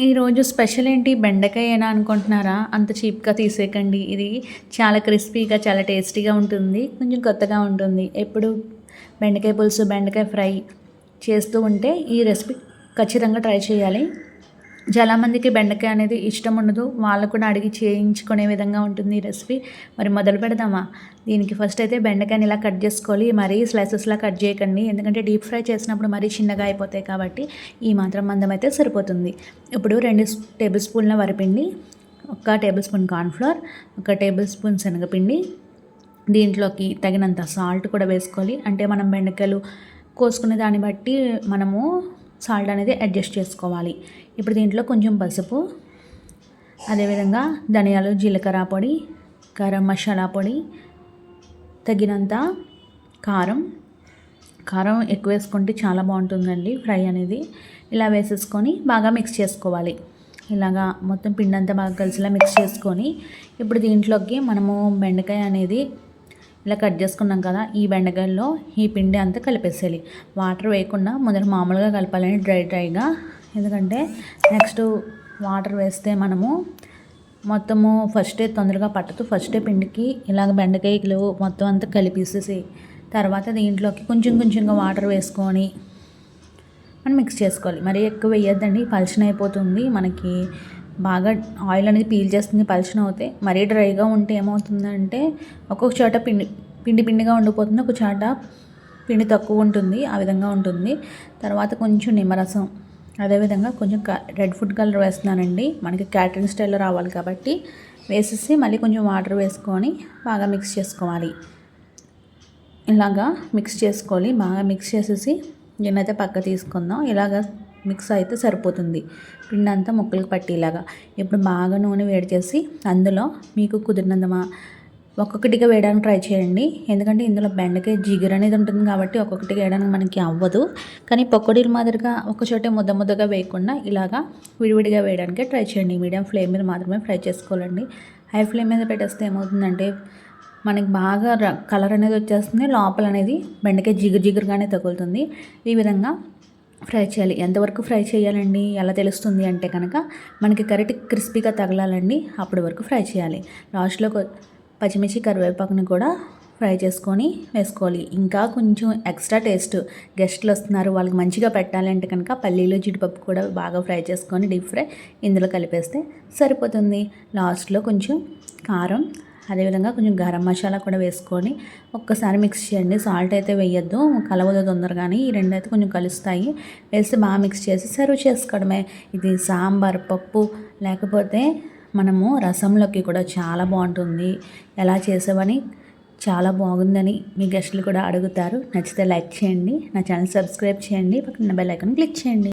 ఈరోజు స్పెషల్ ఏంటి? బెండకాయేనా అనుకుంటున్నారా? అంత చీప్గా తీసేయకండి. ఇది చాలా క్రిస్పీగా చాలా టేస్టీగా ఉంటుంది. కొంచెం కొత్తగా ఉంటుంది. ఎప్పుడు బెండకాయ పులుసు బెండకాయ ఫ్రై చేస్తూ ఉంటే ఈ రెసిపీ ఖచ్చితంగా ట్రై చేయాలి. చాలామందికి బెండకాయ అనేది ఇష్టం ఉండదు. వాళ్ళు కూడా అడిగి చేయించుకునే విధంగా ఉంటుంది ఈ రెసిపీ. మరి మొదలు పెడదామా? దీనికి ఫస్ట్ అయితే బెండకాయని ఇలా కట్ చేసుకోవాలి. మరీ స్లైసెస్లా కట్ చేయకండి. ఎందుకంటే డీప్ ఫ్రై చేసినప్పుడు మరీ చిన్నగా అయిపోతాయి కాబట్టి ఈ మాత్రం మందం అయితే సరిపోతుంది. ఇప్పుడు రెండు టేబుల్ స్పూన్ల వరిపిండి ఒక టేబుల్ స్పూన్ కార్న్ఫ్లోర్ ఒక టేబుల్ స్పూన్ శనగపిండి దీంట్లోకి తగినంత సాల్ట్ కూడా వేసుకోవాలి. అంటే మనం బెండకాయలు కోసుకునే దాన్ని బట్టి మనము సాల్ట్ అనేది అడ్జస్ట్ చేసుకోవాలి. ఇప్పుడు దీంట్లో కొంచెం పసుపు అదేవిధంగా ధనియాలు జీలకర్ర పొడి గరం మసాలా పొడి తగినంత కారం. కారం ఎక్కువ వేసుకుంటే చాలా బాగుంటుందండి ఫ్రై అనేది. ఇలా వేసేసుకొని బాగా మిక్స్ చేసుకోవాలి. ఇలాగా మొత్తం పిండి అంతా బాగా కలిసిలా మిక్స్ చేసుకొని ఇప్పుడు దీంట్లోకి మనము బెండకాయ అనేది ఇలా కట్ చేసుకున్నాం కదా ఈ బెండకాయల్లో ఈ పిండి అంతా కలిపేసేయాలి. వాటర్ వేయకుండా మొదట మామూలుగా కలపాలని డ్రై డ్రైగా. ఎందుకంటే నెక్స్ట్ వాటర్ వేస్తే మనము మొత్తము ఫస్టే తొందరగా పట్టదు ఫస్టే పిండికి ఇలాగ బెండకాయలు మొత్తం అంతా కలిపేసేసి తర్వాత దీంట్లోకి కొంచెం కొంచెంగా వాటర్ వేసుకొని మనం మిక్స్ చేసుకోవాలి. మరీ ఎక్కువ వేయద్దండి పల్చన అయిపోతుంది మనకి. బాగా ఆయిల్ అనేది పీల్ చేస్తుంది పలచన అవుతే మరీ డ్రైగా ఉంటే ఏమవుతుందంటే ఒక్కొక్క చోట పిండి పిండి పిండిగా ఉండిపోతుంది ఒక చోట పిండి తక్కువ ఉంటుంది ఆ విధంగా ఉంటుంది. తర్వాత కొంచెం నిమ్మరసం అదేవిధంగా కొంచెం రెడ్ ఫుడ్ కలర్ వేస్తున్నానండి. మనకి క్యాటరింగ్ స్టైల్లో రావాలి కాబట్టి వేసేసి మళ్ళీ కొంచెం వాటర్ వేసుకొని బాగా మిక్స్ చేసుకోవాలి. ఇలాగా మిక్స్ చేసుకోవాలి బాగా మిక్స్ చేసేసి దీన్నైతే పక్క తీసుకుందాం. ఇలాగా మిక్స్ అయితే సరిపోతుంది. పిండి అంతా ముక్కలకు పట్టేలాగా. ఇప్పుడు బాగా నూనె వేడి చేసి అందులో మీకు కుదిరినంత ఒక్కొక్కటిగా వేయడానికి ట్రై చేయండి. ఎందుకంటే ఇందులో బెండకాయ జిగురు అనేది ఉంటుంది కాబట్టి ఒక్కొక్కటిగా వేయడానికి మనకి అవ్వదు. కానీ పకోడీల మాదిరిగా ఒకచోటే ముద్ద ముద్దగా వేయకుండా ఇలాగా విడివిడిగా వేయడానికి ట్రై చేయండి. మీడియం ఫ్లేమ్ మీద మాత్రమే ఫ్రై చేసుకోవాలండి. హై ఫ్లేమ్ మీద పెట్టేస్తే ఏమవుతుందంటే మనకి బాగా కలర్ అనేది వచ్చేస్తుంది. లోపల అనేది బెండకాయ జిగురు జిగురుగానే తగులుతుంది. ఈ విధంగా ఫ్రై చేయాలి. ఎంతవరకు ఫ్రై చేయాలండి? ఎలా తెలుస్తుంది అంటే కనుక మనకి కరెక్ట్ క్రిస్పీగా తగలాలండి. అప్పటి వరకు ఫ్రై చేయాలి. లాస్ట్లో పచ్చిమిర్చి కరివేపాకుని కూడా ఫ్రై చేసుకొని వేసుకోవాలి. ఇంకా కొంచెం ఎక్స్ట్రా టేస్ట్. గెస్ట్లు వస్తున్నారు వాళ్ళకి మంచిగా పెట్టాలంటే కనుక పల్లీలు జీడిపప్పు కూడా బాగా ఫ్రై చేసుకొని డీప్ ఫ్రై ఇందులో కలిపేస్తే సరిపోతుంది. లాస్ట్లో కొంచెం కారం అదేవిధంగా కొంచెం గరం మసాలా కూడా వేసుకొని ఒక్కసారి మిక్స్ చేయండి. సాల్ట్ అయితే వేయద్దు. కలవదు తొందరగానే. ఈ రెండు అయితే కొంచెం కలుస్తాయి. వేసి బాగా మిక్స్ చేసి సర్వ్ చేసుకోవడమే. ఇది సాంబార్ పప్పు లేకపోతే మనము రసంలోకి కూడా చాలా బాగుంటుంది. ఎలా చేసావని చాలా బాగుందని మీ గెస్టులు కూడా అడుగుతారు. నచ్చితే లైక్ చేయండి. నా ఛానల్ సబ్స్క్రైబ్ చేయండి. పక్కన బెల్ ఐకాన్ క్లిక్ చేయండి.